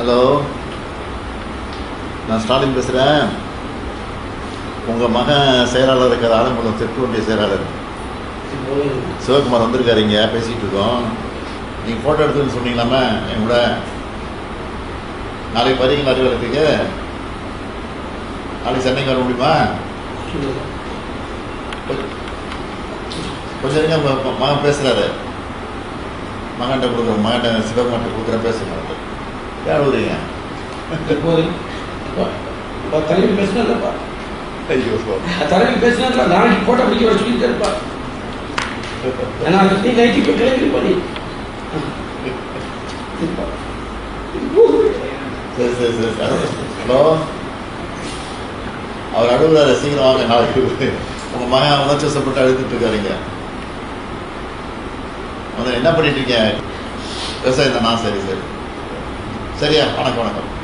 Hello நான் ஸ்டாலின் பேசுகிறேன் உங்கள் மகன் செயலாளர் இருக்கிற ஆலங்குளம் தெற்கு செயலாளர். சிவகுமார் வந்திருக்காரு இங்கே பேசிகிட்டு இருக்கோம். நீங்கள் ஃபோட்டோ எடுத்துன்னு சொன்னீங்களாமே என் கூட. நாளைக்கு வரீங்களா அலுவலகத்துக்கு? நாளைக்கு சென்னைக்கு வர முடியுமா? கொஞ்சம் மகன் பேசுகிறாரு மகன்கிட்ட கொடுக்குறோம் மகன்கிட்ட சிவகுமார்கிட்ட கொடுக்குறேன் பேசுகிறேன் யார் வருவீங்க தலைவர் பேசினதுப்பா ஐயோ தலைவர் பேசினதுல நாளைக்கு போட்டோ பிடிக்க வர சொல்லிட்டு இருப்பா. ஏன்னா அந்த நீ நைட்டு இப்போ கிளம்பி பண்ணி சரி சரி சரி ஹலோ? அவர் அழுகுறாரு சீக்கிரம் வாங்க நாளைக்கு. உங்க மகன் உணர்ச்சி வசப்பட்டு அழுதுட்டு இருக்காருங்க. என்ன பண்ணிட்டு இருக்கீங்க? விவசாயம் தானா? சரி சரி. சரியா வணக்கம் வணக்கம்